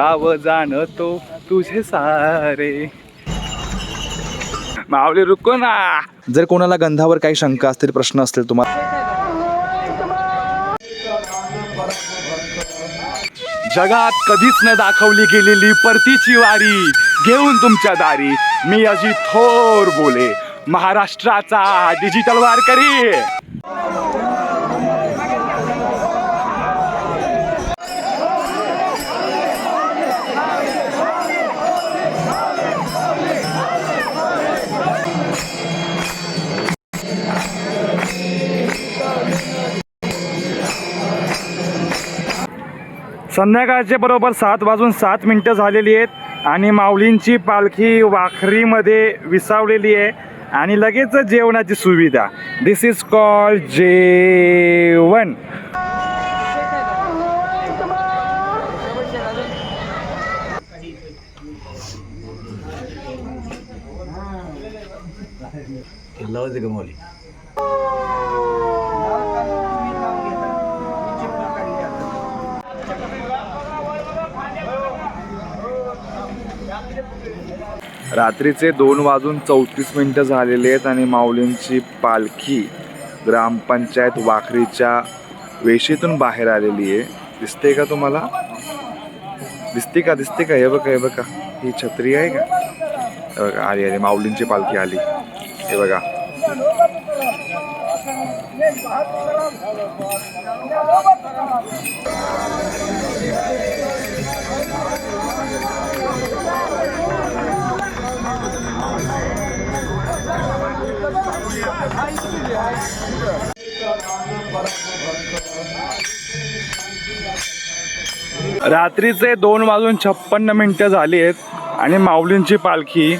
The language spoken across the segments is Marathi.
गाव जाणतो तुझे सारे. माऊली रुको ना. जर कोणाला गंधावर काही शंका असतील प्रश्न असतील तुम्हाला जगात कधीच न दाखवली गेलेली परतीची वारी घेऊन तुमच्या दारी. मी अजित थोर बोले. महाराष्ट्राचा डिजिटल वारकरी. संध्याकाळचे बरोबर सात वाजून सात मिनटं झालेली आहेत आणि माऊलींची पालखी वाखरीमध्ये विसावलेली आहे आणि लगेच जेवणाची सुविधा. दिस इज कॉल जेवण. लावायचं का मौली रात्रीचे दोन वाजून चौतीस मिनटं झालेले आहेत आणि माऊलींची पालखी ग्रामपंचायत वाखरीच्या वेशीतून बाहेर आलेली आहे. दिसते का तुम्हाला? दिसते का? दिसते का? हे बघा हे बघा. ही छत्री आहे का? हे बघा आली आली. माऊलींची पालखी आली. हे बघा. रात्रीचे दोन वाजून छप्पन्न मिनटं झाली आहेत आणि माऊलींची पालखी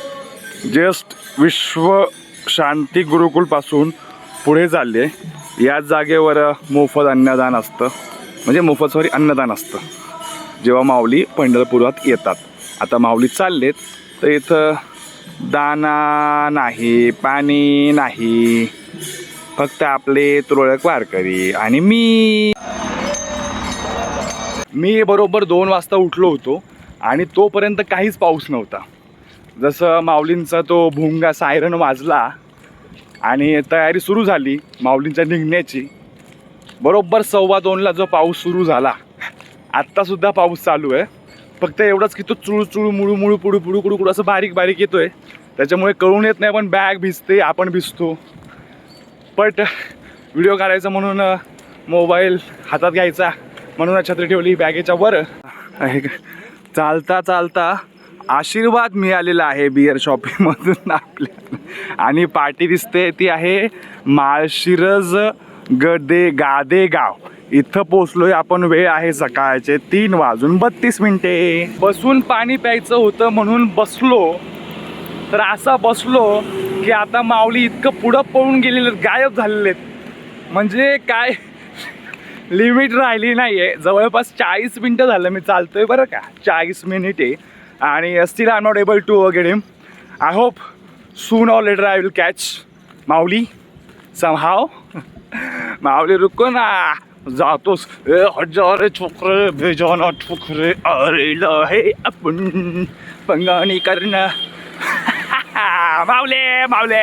जस्ट विश्व शांती गुरुकुलपासून पुढे चालली आहे याच जागेवर मोफत अन्नदान असतं. म्हणजे मोफत सॉरी अन्नदान असतं. जेव्हा माऊली पंढरपुरात येतात. आता माऊली चाललेत. तर इथं दाना नाही पाणी नाही. फक्त आपले तुरळक वारकरी आणि मी. मी बरोबर दोन वाजता उठलो होतो आणि तोपर्यंत काहीच पाऊस नव्हता. जसं माऊलींचा तो भुंगा सायरन वाजला आणि तयारी सुरू झाली माऊलींच्या निघण्याची. बरोबर सव्वा दोनला जो पाऊस सुरू झाला. आत्तासुद्धा पाऊस चालू आहे. फक्त एवढंच की तो चुळू चुळू मुळू मुळू पुडू पुडू कुडू कुडू असं बारीक बारीक येतोय. त्याच्यामुळे कळून येत नाही पण बॅग भिजते आपण भिजतो. बट व्हिडिओ काढायचा म्हणून मोबाईल हातात घ्यायचा. म्हणून छत्री ठेवली बॅगेच्या वर. आहे का? चालता चालता आशीर्वाद मिळालेला आहे बिअर शॉपिंगमधून आपल्याला. आणि पार्टी दिसते ती आहे माळशिरज गदे गादेगाव इथं पोचलोय आपण वेळ आहे सकाळचे तीन वाजून बत्तीस मिनिटे. बसून पाणी प्यायचं होतं म्हणून बसलो. तर असा बसलो की आता माऊली इतकं पुढं पळून गेलेले आहेत, गायब झालेले आहेत म्हणजे काय? लिमिट राहिली नाही आहे जवळपास चाळीस मिनटं झालं मी चालतोय बरं का. चाळीस मिनिटे. आणि still I not able to वगैरे I hope soon all later I will catch Mauli. Somehow Mauli रुको ना जातोस. ए हजारे छोकरे बेजाना छोकरे अरे हे आपण. पंगाणी करणं. मावले मावले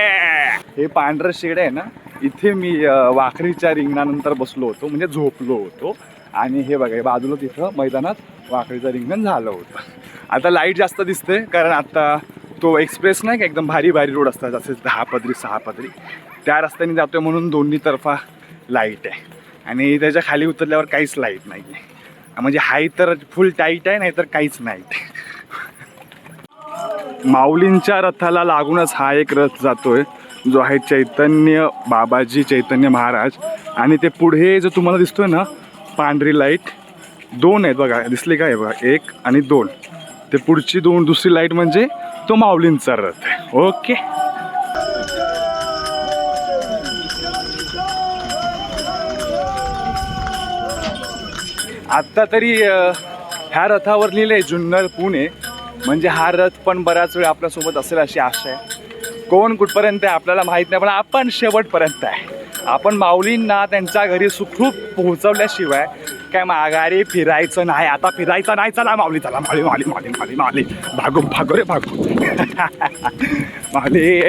हे पांढरं शेड आहे ना इथे मी वाखरीच्या रिंगणानंतर बसलो होतो म्हणजे झोपलो होतो. आणि हे बघा बाजूला तिथं मैदानात वाखरीचं रिंगण झालं होतं. आता लाइट जास्त दिसते कारण आता तो एक्सप्रेस नाही का एकदम भारी भारी रोड असतात जसे दहा पदरी सहा पदरी. त्या रस्त्याने जातोय म्हणून दोन्ही तर्फा लाइट आहे. आणि त्याच्याखाली उतरल्यावर काहीच लाइट नाही आहे म्हणजे हाय तर फुल टाईट आहे नाही तर काहीच नाही. माऊलींच्या रथाला लागूनच हा एक रथ जातोय जो आहे चैतन्य बाबाजी चैतन्य महाराज. आणि ते पुढे जो तुम्हाला दिसतोय ना पांढरी लाइट दोन आहेत बघा दिसले काय बघा एक आणि दोन. ते पुढची दोन दुसरी लाइट म्हणजे तो माऊलींचा रथ आहे. ओके आत्ता तरी ह्या रथावर लिहिलं आहे जुन्नर पुणे. म्हणजे हा रथ पण बराच वेळ आपल्यासोबत असेल अशी आशा आहे. कोण कुठपर्यंत आहे आपल्याला माहीत नाही पण आपण शेवटपर्यंत आहे. आपण माऊलींना त्यांच्या घरी सुखरूप पोहोचवल्याशिवाय काय माघारी फिरायचं नाही. आता फिरायचं नाही चला माऊली चला माऊली माऊली माऊली माऊली माऊली. भागू भागू रे भागू माऊली.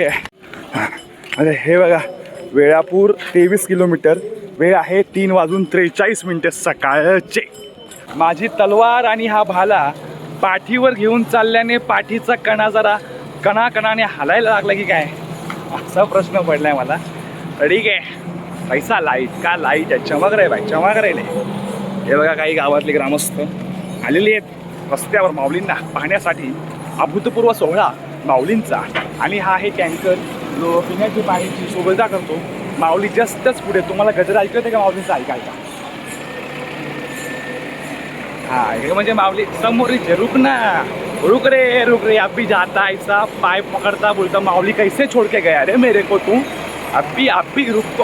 अरे हे बघा वेळापूर तेवीस किलोमीटर. वेळ आहे तीन वाजून त्रेचाळीस मिनटे सकाळचे. माझी तलवार आणि हा भाला पाठीवर घेऊन चालल्याने पाठीचा कणा जरा कणाकणाने हालायला लागला की काय? असा प्रश्न पडलाय मला. ठीक आहे. पैसा लाइट का लाइट आहे? चमक रे बाई चमक रे हे बघा काही गावातले ग्रामस्थ आलेले आहेत. रस्त्यावर माऊलींना पाहण्यासाठी अभूतपूर्व सोहळा माऊलींचा. आणि हा आहे टँकर. लो पिण्याची पाण्याची सुविधा करतो. माऊली जास्तच पुढे. तुम्हाला गजर ऐकत आहे का ऐका ऐका. हा हे म्हणजे माऊली समोरीचे रुक ना रुक रे रुक रे अभी जाता ऐसा पाय पकड़ता बोलता माऊली कैसे छोड़ के गया रे मेरे को तू? अभी अभी रुक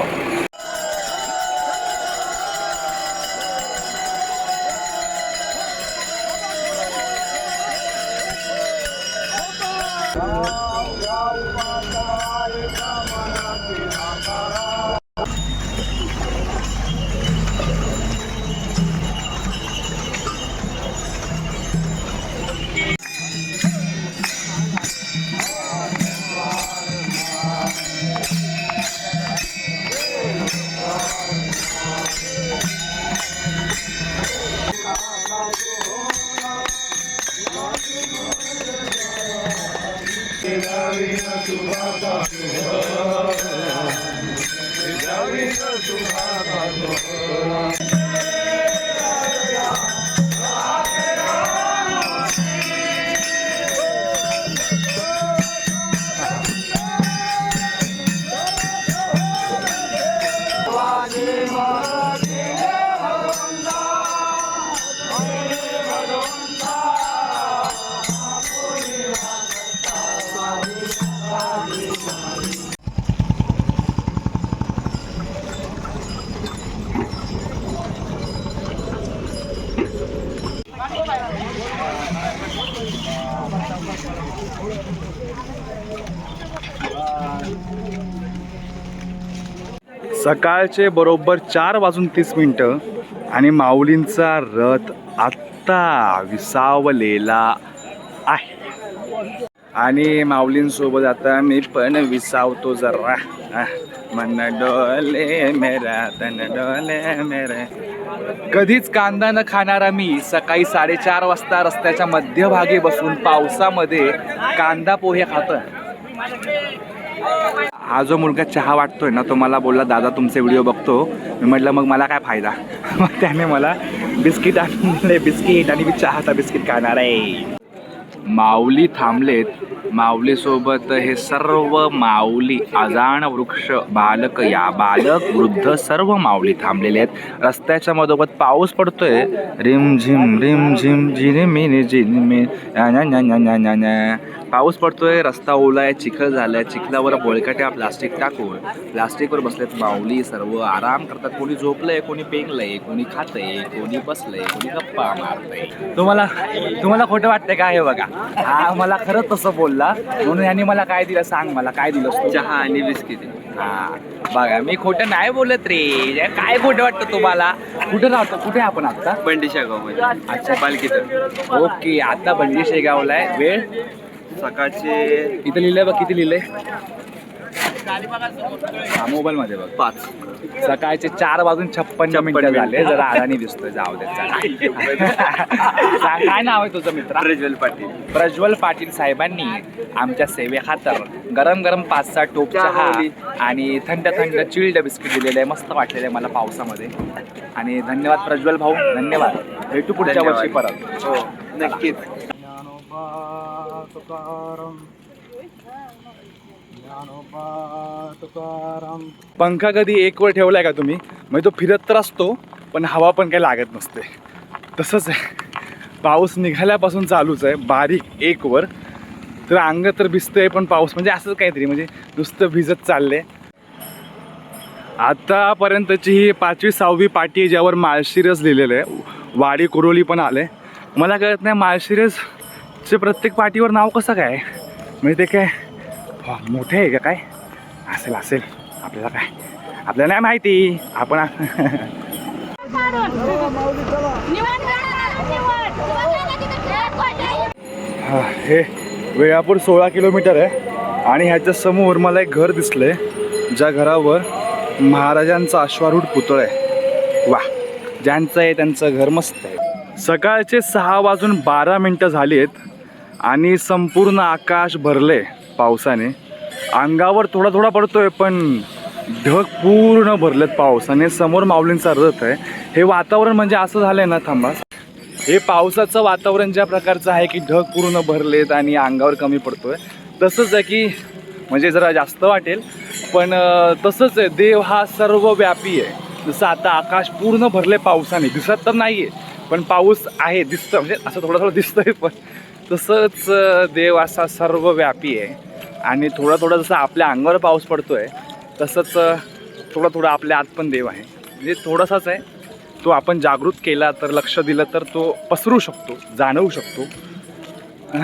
सकाळचे बरोबर चार वाजून तीस मिनटं आणि माऊलींचा रथ आत्ता विसावलेला आहे. आणि माऊलींसोबत आता मी पण विसावतो जरा. मन डोले मेरा तन डोले मेरे. कधीच कांदा न खाणारा मी सकाळी साडेचार वाजता रस्त्याच्या मध्यभागी बसून पावसामध्ये कांदा पोहे खात हा जो मुलगा चहा वाटतोय ना तो मला बोलला दादा तुमचे व्हिडिओ बघतो. मी म्हटलं मग मला काय फायदा? मग त्याने मला बिस्किट आणले बिस्किट आणि मी चहाचा बिस्किट खाणार आहे. माऊली थांबलेत. माऊलीसोबत हे सर्व माऊली अजाण वृक्ष बालक या बालक वृद्ध सर्व माऊली थांबलेले आहेत. रस्त्याच्या मधोमध पाऊस पडतोय. रिम झिम रिम झिम झिरिमिन झिरिमिन पाऊस पडतोय रस्ता ओला आहे चिखल झालाय. चिखलावर बोळकट्या प्लास्टिक टाकून प्लास्टिकवर बसलेत माऊली सर्व. आराम करतात. कोणी झोपलंय कोणी पेंगलंय कोणी खातंय कोणी बसलंय कोणी गप्पा मारतंय. तुम्हाला तुम्हाला खोटं वाटतंय का? हे बघा. हा मला खरंच तसं बोलला. म्हणून यांनी मला काय दिलं सांग मला. काय दिलं चहा आणि बिस्किट. हा. बघा मी खोटं नाही बोलत रे. काय खोटं वाटतं तुम्हाला? कुठे राहतो? कुठे आपण आता? बंडी शागाव अच्छा. पालखीत ओके. आता बंदी शेगावला आहे. वेळ? सकाळचे इथं लिहिलंय बघ किती लिहिलंय? हा मोबाईल मध्ये बघ. पाच. सकाळचे चार वाजून छप्पन मिनिटं. झाले. जरा आडाणी दिसतोय. जाऊ दे काय नाव आहे तुझं मित्र? प्रज्वल पाटील. प्रज्वल पाटील साहेबांनी आमच्या सेवेखातर गरम गरम पाच सहा टोप चहा. आणि थंड थंड चिल्ड बिस्किट दिलेले आहे. मस्त वाटलेलं आहे मला पावसामध्ये. आणि धन्यवाद प्रज्वल भाऊ. धन्यवाद. भेटू पुढच्या. वर्षी परत. हो नक्कीच. पंखा कधी एक वर ठेवलाय का तुम्ही? म्हणजे तो फिरत तर असतो पण हवा पण काही लागत नसते. तसंच आहे. पाऊस निघाल्यापासून चालूच आहे. बारीक एक वर. तर अंग तर भिजतंय पण पाऊस म्हणजे असंच काहीतरी. म्हणजे नुसतं भिजत चाललंय. आतापर्यंतची ही पाचवी सहावी पाटी आहे ज्यावर माळशिरस लिहिलेलं आहे. वाडी कुरोली पण आले मला कळत नाही चे प्रत्येक पाठीवर नाव कसं काय? म्हणजे ते काय? मोठे आहे का काय? असेल असेल. आपल्याला काय? आपल्याला नाही माहिती. आपण हे वेळापूर सोळा किलोमीटर आहे. आणि ह्याच्या समोर मला एक घर दिसलंय ज्या घरावर महाराजांचा अश्वारूढ पुतळ आहे. वा ज्यांचं आहे त्यांचं घर मस्त आहे. सकाळचे सहा वाजून बारा मिनटं झाली आहेत आणि संपूर्ण आकाश भरले पावसाने. अंगावर थोडा थोडा पडतोय पण ढग पूर्ण भरलेत पावसाने. समोर माऊलींचा रथ आहे. हे वातावरण म्हणजे असं झालंय ना थांबा. हे पावसाचं वातावरण ज्या प्रकारचं आहे की ढग पूर्ण भरलेत आणि अंगावर कमी पडतोय तसंच आहे की म्हणजे जरा जास्त वाटेल पण तसंच आहे. देव हा सर्वव्यापी आहे. जसं आता आकाश पूर्ण भरले पावसाने. दिसत तर नाही आहे पण पाऊस आहे दिसतं. म्हणजे असं थोडं थोडं दिसतंय पण तसंच देव असा सर्वव्यापी आहे. आणि थोडा थोडा जसं आपल्या अंगावर पाऊस पडतो आहे तसंच थोडा थोडा आपल्या आत पण देव आहे. म्हणजे थोडासाच आहे. तो आपण जागृत केला तर लक्ष दिलं तर तो पसरू शकतो जाणवू शकतो.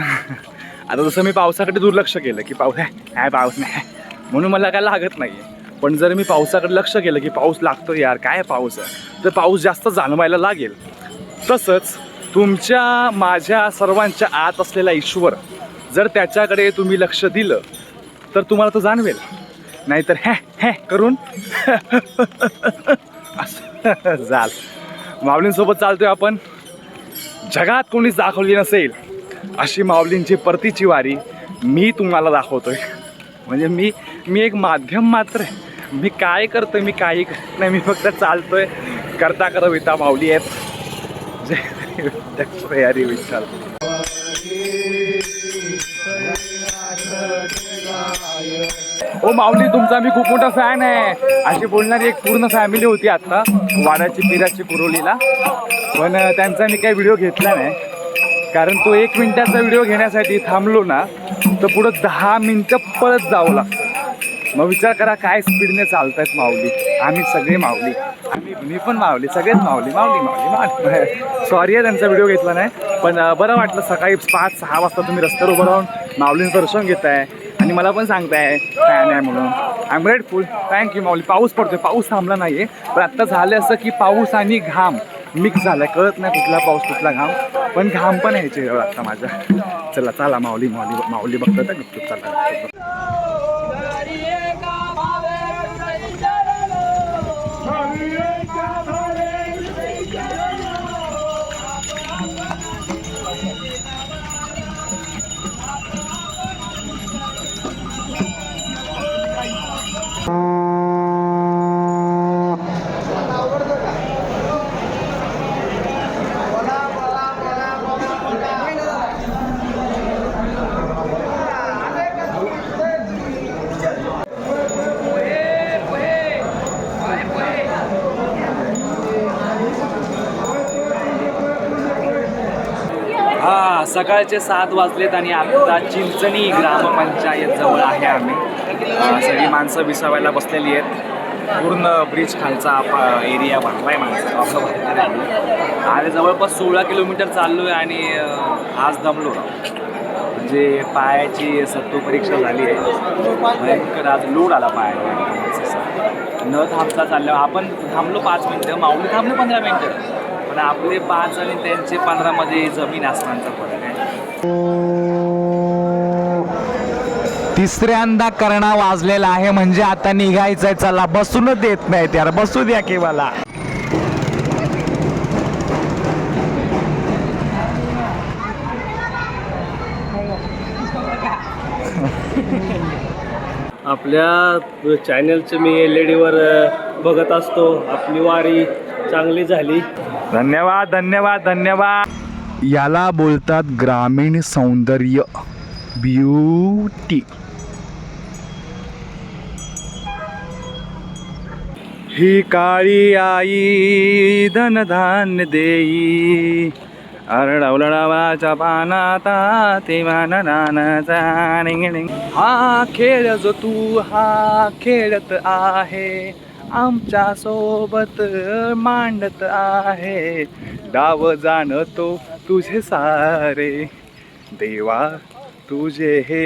आता जसं मी पावसाकडे दुर्लक्ष केलं की पाऊस आहे काय पाऊस नाही. म्हणून मला काय लागत नाही आहे पण जर मी पावसाकडे लक्ष केलं की पाऊस लागतो यार काय पाऊस आहे? तर पाऊस जास्त जाणवायला लागेल. तसंच तुमच्या माझ्या सर्वांच्या आत असलेला ईश्वर जर त्याच्याकडे तुम्ही लक्ष दिलं तर तुम्हाला तो जाणवेल. नाहीतर हॅ हॅ करून असं जाल. माऊलींसोबत चालतोय आपण. जगात कोणीच दाखवली नसेल अशी माऊलींची परतीची वारी मी तुम्हाला दाखवतोय. म्हणजे मी मी एक माध्यम मात्र आहे. मी काय करतोय मी काही करत नाही मी फक्त चालतोय. करता करविता माऊली आहेत. जे विठ्ठल हरी विठ्ठल ओ माऊली तुमचा मी खूप मोठा फॅन आहे. अशी बोलणारी एक पूर्ण फॅमिली होती आता वाड्याची पिराची कुरोलीला. पण त्यांचा मी काही व्हिडिओ घेतला नाही. कारण तो एक मिनिटाचा व्हिडिओ घेण्यासाठी थांबलो ना तर पुढं दहा मिनटं पळत जावं लागतं. मग विचार करा काय स्पीडने चालतायत माऊली. आम्ही सगळे माऊली. आम्ही मी पण माऊली सगळेच माऊली. माऊली माऊली मावली सॉरी आहे त्यांचा व्हिडिओ घेतला नाही. पण बरं वाटलं सकाळी पाच सहा वाजता तुम्ही रस्त्यावर उभं राहून माऊलींचं दर्शन घेताय. आणि मला पण सांगताय काय नाही म्हणून. I am grateful thank you Mauli. पाऊस पडतोय. पाऊस थांबला नाही आहे पण आत्ता झालं असं की पाऊस आणि घाम मिक्स झालाय. कळत नाही कुठला पाऊस कुठला घाम. पण घाम पण आहे चेहऱ्यावर आता माझ्या. चला चला माऊली माऊली माऊली बघतात. आहे चालला सकाळचे सात वाजलेत आणि आता चिंचणी ग्रामपंचायत जवळ आहे आम्ही. सगळी माणसं विसावायला बसलेली आहेत. पूर्ण ब्रिज खालचा आप- एरिया भरलाय माणसं. आपलं भरलेलं आहे आणि जवळपास सोळा किलोमीटर चाललो आहे आणि आज दमलो म्हणजे पायाची सत्व परीक्षा झाली आहे भयंकर आज लोड आला पायाला न थांबता चाललं आपण थांबलो पाच मिनटं माऊली थांबलो पंधरा मिनटं. पण आपले पाच आणि त्यांचे पंधरामध्ये जमीन आसमानचा फरक आहे तिसऱ्यांदा करणा वाजलेला आहे म्हणजे आता निघायचंय. चला बसूनच देत नाहीत यार बसू द्या की मला. आपल्या चॅनलचं मी एल ई डीवर बघत असतो. आपली वारी चांगली झाली. धन्यवाद धन्यवाद धन्यवाद. याला बोलतात ग्रामीण सौंदर्य ब्युटी. ही काळी आई धनधान्य देई. अरडवलडावाच्या पानाता ते माननाचा डिंग हा खेळ जो तू हा खेळत आहे. आमच्यासोबत मांडत आहे. डाव जाणतो तुझे सारे देवा तुझे हे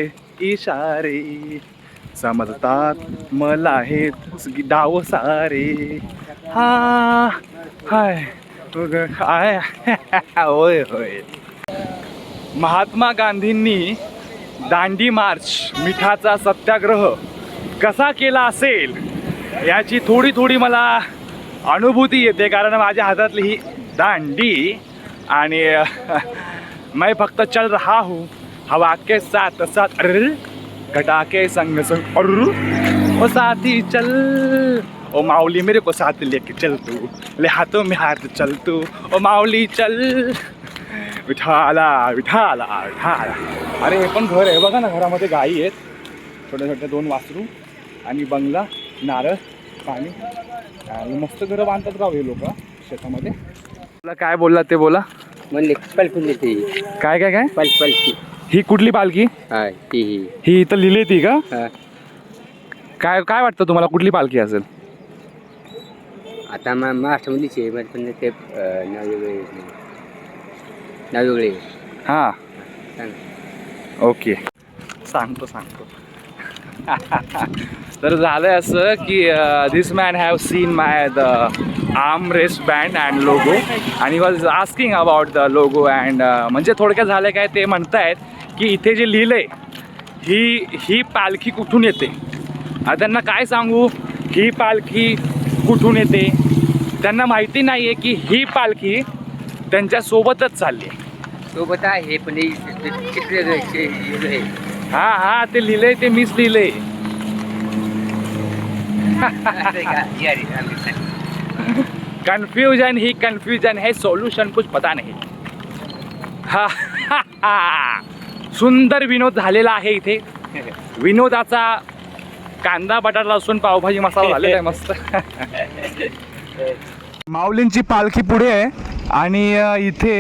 इशारे. समजतात मला हे डाव सारे. हा हाय आय होय होय. महात्मा गांधींनी दांडी मार्च मिठाचा सत्याग्रह कसा केला असेल याची थोडी थोडी मला अनुभूती येते कारण माझ्या हातातली ही दांडी आणि मैं फक्त चल रहा हूँ हवा के साथ साथ अर घटा के संग संग अर्र ओ साथी चल। ओ माऊली मेरे को साथ लेके चल तू ले हाथों में हाथ चल तू ओ माऊली चल। विठाला विठाला विठाला अरे हे पण घर आहे बघा ना घरामध्ये गाई आहेत छोट्या छोट्या दोन वासरू आणि बंगला नारळ पाणी आणि मस्त घरं बांधतात राव हे लोक शेतामध्ये. तुला काय बोलला ते बोला. म्हणले पलकून देते काय काय काय? पल पलकी ही कुठली पालखी? हाय ती ही. ही इथं लिहिली ती का? हा. काय काय वाटतं तुम्हाला कुठली पालखी असेल? आता मा आहे पण पण ते अं, नाव वेगळे आहे. नाव वेगळे आहे. हां. सांग. ओके. सांगतो सांगतो. तर झालंय असं की this man have seen my the armrest band and logo आणि was asking about the logo and म्हणजे थोडक्यात झालं काय ते म्हणतायत की इथे जे लिहिलं आहे ही ही पालखी कुठून येते? त्यांना काय सांगू? ही पालखी कुठून येते? त्यांना माहिती नाही आहे की ही पालखी त्यांच्यासोबतच चालली आहे. सोबत आहे पण हा हा ते लिहिलंय ते मीच लिहिलंय. कन्फ्युजन ही कन्फ्युजन है सॉल्यूशन कुछ पता नाही. हा, सुंदर विनोद झालेला आहे इथे. विनोदाचा कांदा बटाटा असून पावभाजी मसाला झालेला आहे मस्त. माऊलींची पालखी पुढे आहे आणि इथे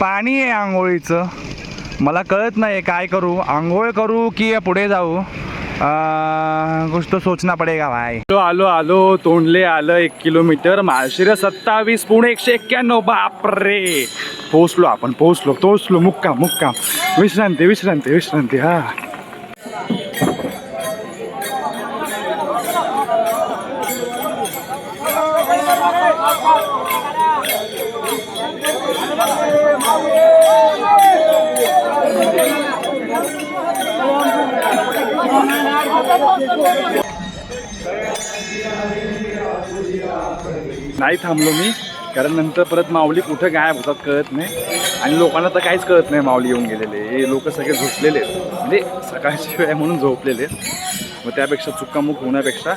पाणी आहे आंघोळीचं. मला कळत नाही काय करू. आंघोळ करू की पुढे जाऊ? गोष्ट कुछ तो सोचना पडेगा भाई. आलो आलो आलो. तोंडले आलं एक किलोमीटर. माळशिर सत्तावीस पुणे एकशे एक्क्याण्णव. बापरे! पोहोचलो आपण पोहोचलो पोहोचलो. मुक्काम मुक्काम. विश्रांती विश्रांती विश्रांती. हा. नाही थांबलो मी कारण नंतर परत माऊली कुठं गायब होतात कळत नाही. आणि लोकांना तर काहीच कळत नाही माऊली येऊन गेलेले. हे लोक सगळे झोपलेले आहेत. म्हणजे सकाळची वेळ म्हणून झोपलेले आहेत. मग त्यापेक्षा चुक्कामुख होण्यापेक्षा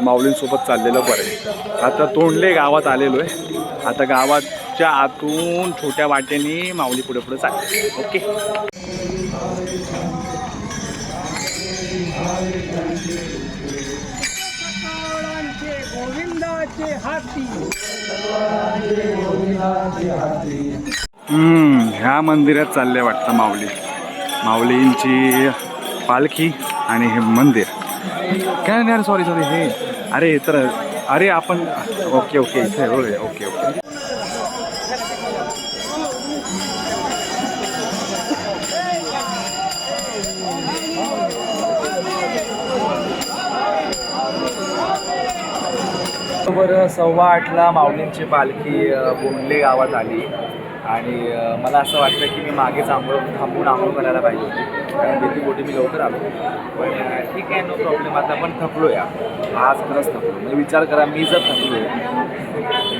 माऊलींसोबत चाललेलं बरं आहे. आता तोंडले गावात आलेलो आहे. आता गावाच्या आतून छोट्या वाटेने माऊली पुढे पुढे चालते ओके. हम्म, ह्या मंदिरात चालले वाटतं माऊली. माऊलींची पालखी आणि हे मंदिर. काय नाही सॉरी सॉरी हे अरे तर अरे आपण ओके ओके इथे होय ओके ओके. बरोबर सव्वा आठला माऊलींची पालखी बोंडले गावात आली. आणि मला असं वाटतं की मी मागेच थांबू थांबून आंघोळ करायला पाहिजे होती. कारण भीती पोटी मी लवकर आलो. पण ठीक आहे नो प्रॉब्लेम आता पण थकलो या आज खरंच थकलो. म्हणजे विचार करा मी जर थकलो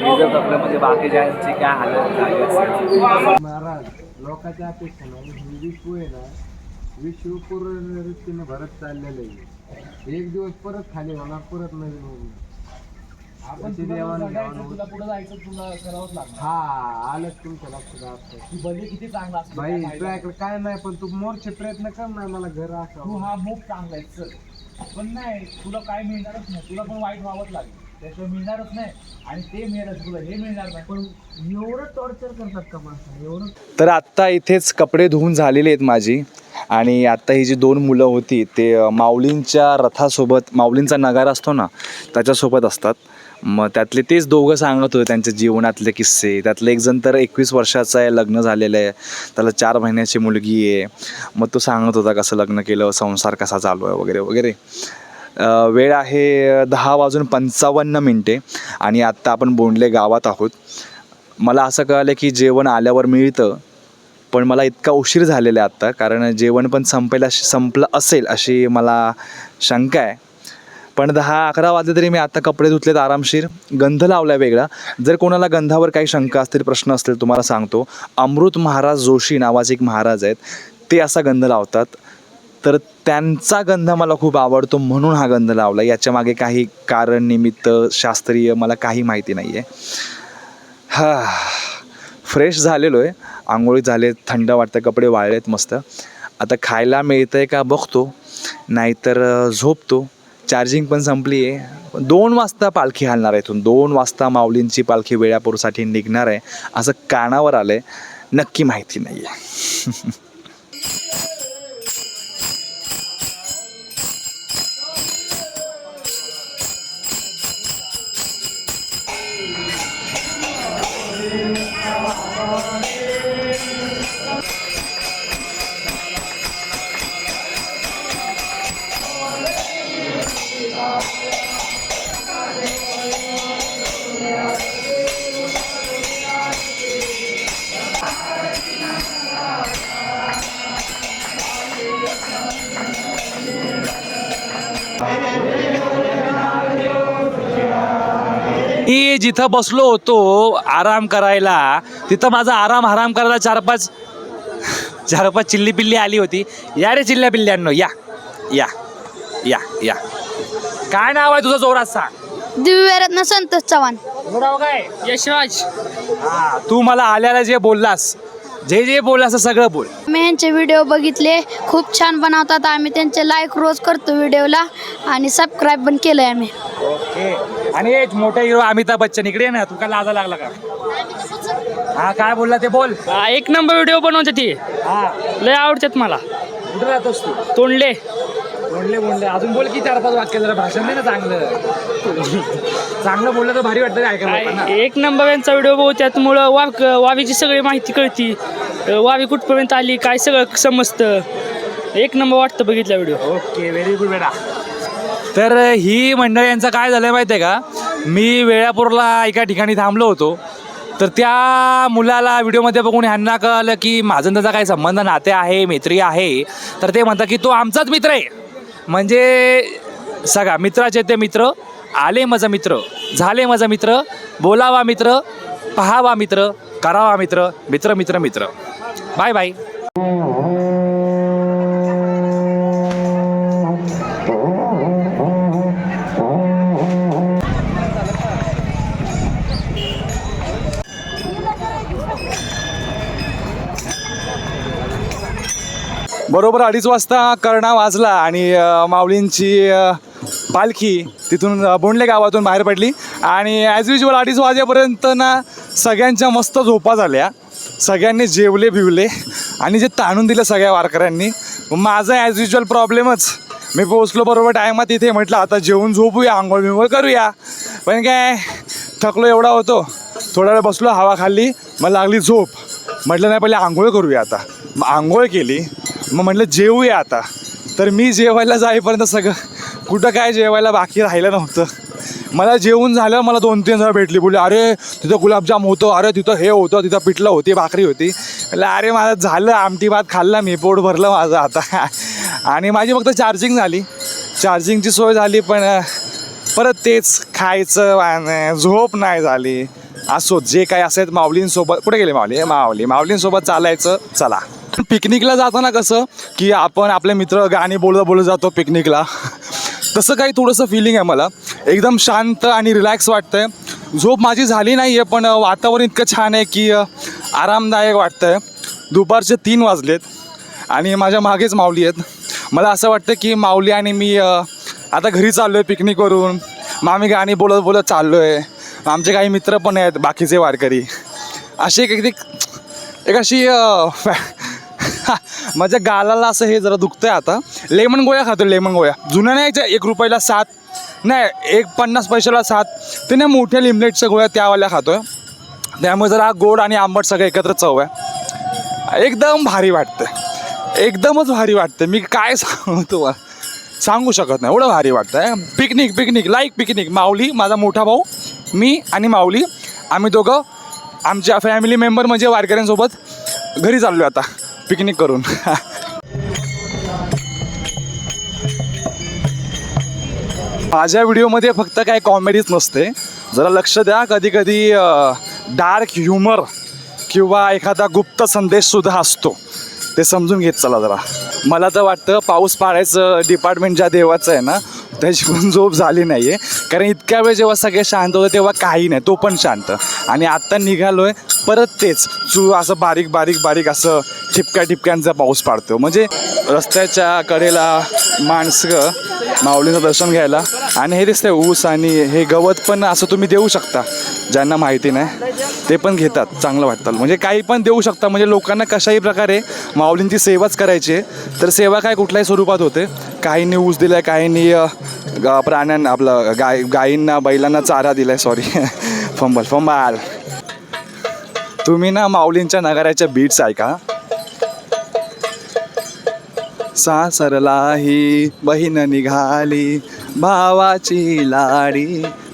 मी जर थकलो म्हणजे बाकीच्यांची काय हालत झाली असेल. महाराज लोकांच्या अपेक्षा नाही ही विश्व आहे ना विश्व पूर्ण रीतीने भरत चाललेलं आहे. एक दिवस परत खाली होणार परत नवीन होणार. आपण हा आलंच तुमच्या लक्षात किती चांगला भाई तुझ्याकडे काय नाही पण तू मोर्चे प्रयत्न कर ना मला घर तू हा मूग चांगला आहे चल. पण नाही तुला काय मिळणारच नाही. तुला पण वाईट व्हावंच लागेल. त्याशिवाय मिळणारच नाही. आणि ते मिळेल तुला हे मिळणार नाही. पण एवढं टॉर्चर करतात का माणसं? एवढं तर आत्ता इथेच कपडे धुवून झालेले आहेत माझी. आणि आत्ता ही जी दोन मुलं होती ते अ, माऊलींच्या रथासोबत माऊलींचा नगारा असतो ना त्याच्यासोबत असतात. मग त्यातले तेच दोघं सांगत होते त्यांच्या जीवनातले किस्से. त्यातलं एक जण तर एकवीस वर्षाचं आहे लग्न झालेलं आहे. त्याला चार महिन्याची मुलगी आहे. मग तो सांगत होता कसं लग्न केलं संसार कसा चालू आहे वगैरे वगैरे. वेळ आहे दहा वाजून पंचावन्न मिनटे आणि आत्ता आपण बोंडले गावात आहोत. मला असं कळलं की जेवण आल्यावर मिळतं पण मला इतका उशीर झालेला आहे आत्ता कारण जेवण पण संपायला संपलं असेल अशी मला शंका आहे. पण दहा अकरा वाजले तरी मी आता कपडे धुतलेत आरामशीर. गंध लावला वेगळा. जर कोणाला गंधावर काही शंका असतील प्रश्न असतील तुम्हाला सांगतो. अमृत महाराज जोशी नावाचे एक महाराज आहेत. ते असा गंध लावतात. तर त्यांचा गंध मला खूप आवडतो म्हणून हा गंध लावला. याच्या मागे काही कारण निमित्त शास्त्रीय मला काही माहिती नाही आहे हा. फ्रेश झालेलो आहे. आंघोळी झाले थंड वाटतं कपडे वाळलेत मस्त. आता खायला मिळतं आहे का बघतो. नाहीतर झोपतो. चार्जिंग पण संपली आहे. दोन वाजता पालखी हालणार आहे इथून. दोन वाजता माऊलींची पालखी वेळापूरसाठी निघणार आहे. असं कानावर आलं आहे नक्की माहिती नाही आहे मी जिथं बसलो होतो आराम करायला तिथं माझा आराम हराम करायला चार पाच चार पाच चिल्ली पिल्ली आली होती. या रे चिल्ल्या पिल्ल्यांनो या या या या. काय नाव आहे तुझं जोरात सांग. दिव्यरत्न संतोष चव्हाण. काय? यशराज. हा तू मला आल्याला जे बोललास जे जे बोललास ते सगळं बोल. मी यांचे व्हिडिओ बघितले खूप छान बनवतात. आम्ही त्यांचे लाईक रोज करतो व्हिडिओला आणि सबस्क्राईब पण केलं आहे आम्ही. ओके आणि एक मोठा हिरो अमिताभ बच्चन इकडे ये ना तू काय लाजा लागला का? हा काय बोलला ते बोल. एक नंबर व्हिडिओ बनवते ती. हा. लय आवडतात मला. कुठे राहतोस तू? तोंडले. बोलले बोलले अजून बोल की चार पाच वाक्य जरा भाषण दे ना चांगलं. चांगलं बोललं तर भारी वाटतं रे ऐकायला लोकांना. एक नंबर यांचा व्हिडिओ बघू त्यामुळं वाव वावीची सगळी माहिती कळती. वावी कुठपर्यंत आली काय सगळं समजतं. एक नंबर वाटतं बघितला व्हिडिओ ओके व्हेरी गुड बेटा. तर ही मंडळी यांचं काय झालं माहिती आहे का? मी वेळापूरला एका ठिकाणी थांबलो होतो. तर त्या मुलाला व्हिडिओमध्ये बघून ह्यांना कळलं की माझं त्याचा काही संबंध नाते आहे मैत्री आहे. तर ते म्हणतात की तो आमचाच मित्र आहे. म्हणजे सगळा मित्राचे ते मित्र आले माझा मित्र झाले माझा मित्र बोलावा मित्र पहावा मित्र करावा मित्र मित्र मित्र मित्र. Bye bye. बरोबर अडीच वाजता कर्णा वाजला आणि माऊलींची पालखी तिथून बोंडले गावातून बाहेर पडली. आणि ॲज युजल अडीच वाजेपर्यंत ना सगळ्यांच्या मस्त झोपा झाल्या. सगळ्यांनी जेवले बिवले आणि जे ताणून दिलं सगळ्या वारकऱ्यांनी. माझा ॲज युजल प्रॉब्लेमच मी पोचलो बरोबर टायमात इथे. म्हटलं आता जेवून झोपूया आंघोळ बिंघोळ करूया. पण काय थकलो एवढा होतो. थोडा वेळ बसलो हवा खाल्ली. मग लागली झोप. म्हटलं नाही पहिले आंघोळ करूया आता. मग आंघोळ केली. मग म्हटलं जेवूया आता. तर मी जेवायला जाईपर्यंत सगळं कुठं काय जेवायला बाकी राहिलं नव्हतं. मला जेवून झालं मला दोन तीन जण भेटली. बोलले अरे तिथं गुलाबजाम होतं. अरे तिथं हे होतं. तिथं पिठलं होती भाकरी होती. म्हटलं अरे माझं झालं. आमटी भात खाल्ला मी. पोट भरलं माझं आता. आणि माझी फक्त चार्जिंग झाली. चार्जिंगची सोय झाली पण परत तेच खायचं झोप नाही झाली. असो जे काय असेल माऊलींसोबत. कुठे गेले माऊली? हे माऊली. माऊलींसोबत चालायचं. चला. पिकनिकला जाताना कसं की आपण आपले मित्र गाणी बोलत बोलत जातो पिकनिकला. तसं काही थोडंसं फिलिंग आहे मला. एकदम शांत आणि रिलॅक्स वाटतंय. झोप माझी झाली नाही आहे पण वातावरण इतकं छान आहे की आरामदायक आरामदायक वाटतंय. दुपारचे तीन वाजलेत आणि माझ्या मागेच माऊली आहेत. मला असं वाटतं की माऊली आणि मी आता घरी चाललो आहे पिकनिकवरून. मग आम्ही गाणी बोलत बोलत चाललो आहे आमचे काही मित्र पण आहेत बाकीचे वारकरी. अशी एक अगदी एक अशी माझ्या गालाला असं हे जरा दुखतंय आता. लेमन गोळ्या खातो लेमन गोळ्या. जुन्या न्यायच्या एक रुपयाला सात. नाही एक पन्नास पैशाला सात. ते नाही मोठ्या लिमलेटच्या गोळ्या त्यावाल्या खातोय. त्यामुळे जरा गोड आणि आंबट सगळं एकत्र चव आहे. एकदम भारी वाटतं एकदमच भारी वाटतं मी काय सांगू तुम्हाला? सांगू शकत नाही. एवढं भारी वाटतं आहे picnic picnic. Like picnic. Mauli माझा मोठा भाऊ मी आणि माऊली. आम्ही दोघं आमच्या फॅमिली मेंबर म्हणजे वारकऱ्यांसोबत घरी चाललो आता. पिकनिक करून. माझ्या व्हिडिओमध्ये फक्त काय कॉमेडीच नसते. जरा लक्ष द्या कधी कधी डार्क ह्युमर किंवा एखादा गुप्त संदेशसुद्धा असतो. ते समजून घेत चला जरा. मला तर वाटतं पाऊस पाडायचं डिपार्टमेंट ज्या देवाचं आहे ना त्याची पण झोप झाली नाही आहे कारण इतक्या वेळ जेव्हा सगळे शांत होते तेव्हा काही नाही. तो पण शांत. आणि आत्ता निघालो आहे परत तेच. चू असं बारीक बारीक बारीक असं ठिपक्या ठिपक्यांचा पाऊस पाडतो. म्हणजे रस्त्याच्या कडेला माणसं माऊलीचं दर्शन घ्यायला. आणि हे दिसतंय ऊस आणि हे गवत पण असं तुम्ही देऊ शकता. ज्यांना माहिती नाही ते पण घेतात. चांगलं वाटतं. म्हणजे काही पण देऊ शकता. म्हणजे लोकांना कशाही प्रकारे माऊलींची सेवाच करायची आहे. तर सेवा काय कुठल्याही स्वरूपात होते. काहींनी ऊस दिलाय काहींनी ग- प्राण्यांना आपलं गाय गायींना बैलांना चारा दिलाय सॉरी फंबल फंबाल. तुम्ही ना माऊलींच्या नगाऱ्याच्या बीट्स ऐका. सासरलाही बहीण निघाली भावाची लाडी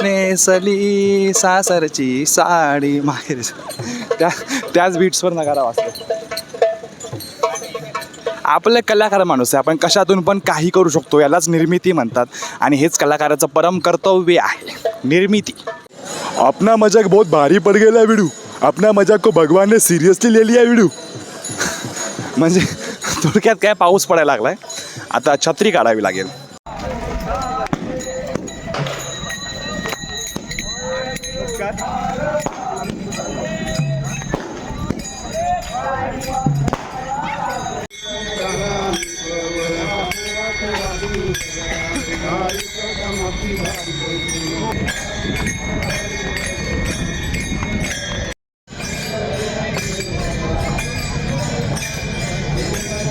नेसली सासरची साडी. माहेर त्या त्याच बीट्सवर नगारा वाचतो आपलं कलाकार माणूस आहे. आपण कशातून पण काही करू शकतो यालाच निर्मिती म्हणतात. आणि हेच कलाकाराचं परम कर्तव्य आहे. निर्मिती. अपना मजाक बहुत भारी पड गेला वीडियो अपना मजाक को भगवान ने सिरियसली ले लिया वीडियो म्हणजे थोडक्यात काय पाऊस पडायला लागलाय? आता छत्री काढावी लागेल.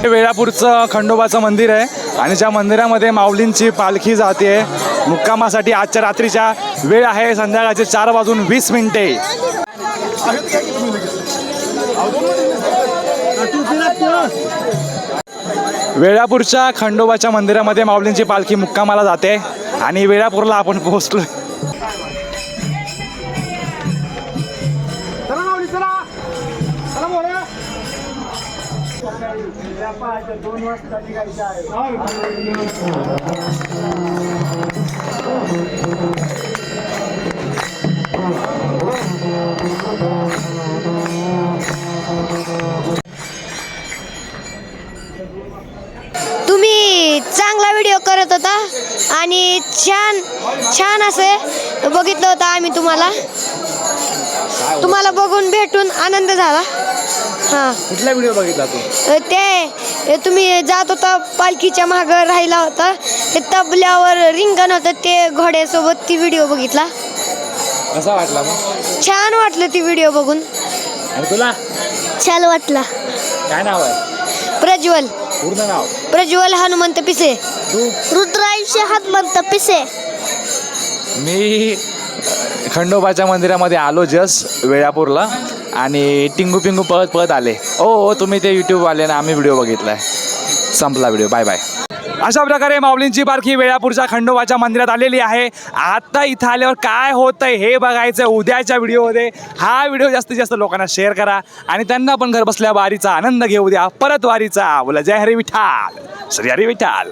हे वेळापूरचं खंडोबाचं मंदिर आहे. आणि ज्या मंदिरामध्ये माऊलींची पालखी जाते मुक्कामासाठी आजच्या रात्रीच्या वेळ आहे. संध्याकाळचे चार वाजून वीस मिनिटे. वेळापूरच्या खंडोबाच्या मंदिरामध्ये माऊलींची पालखी मुक्कामाला जाते. आणि वेळापूरला आपण पोहोचलो तुम्ही चांगला व्हिडिओ करत होता आणि छान छान असे बघितलं होतं आम्ही तुम्हाला. तुम्हाला बघून भेटून आनंद झाला. हां. कुठला व्हिडिओ बघितला तू? ते तुम्ही जात होता पालखीच्या मागं राहिला होता. ते तबल्यावर रिंगण होतं ते घोड्यासोबत ती व्हिडिओ बघितला. कसा वाटला मग? छान वाटलं ती व्हिडिओ बघून. आणि तुला? छान वाटला. काय नाव आहे? प्रज्वल. पूर्ण नाव? प्रज्वल हनुमंत पिसे. रुद्रांश हनुमंत पिसे. मी खंडोबाच्या मंदिरामध्ये आलो जस्ट वेळापूरला. आणि टिंगू पिंगू पळत पळत आले. ओ हो तुम्ही ते यूट्यूबवाले ना आम्ही व्हिडिओ बघितलाय. संपला व्हिडिओ बाय बाय अशा प्रकारे माऊलींची बारखी वेळापूरच्या खंडोबाच्या मंदिरात आलेली आहे. आता इथं आल्यावर काय होतंय हे बघायचं उद्याच्या व्हिडिओमध्ये. हा व्हिडिओ जास्तीत जास्त लोकांना शेअर करा आणि त्यांना पण घर बसल्या वारीचा आनंद घेऊ द्या. परत वारीचा बोला जय हरी विठाल. श्री हरी विठाल.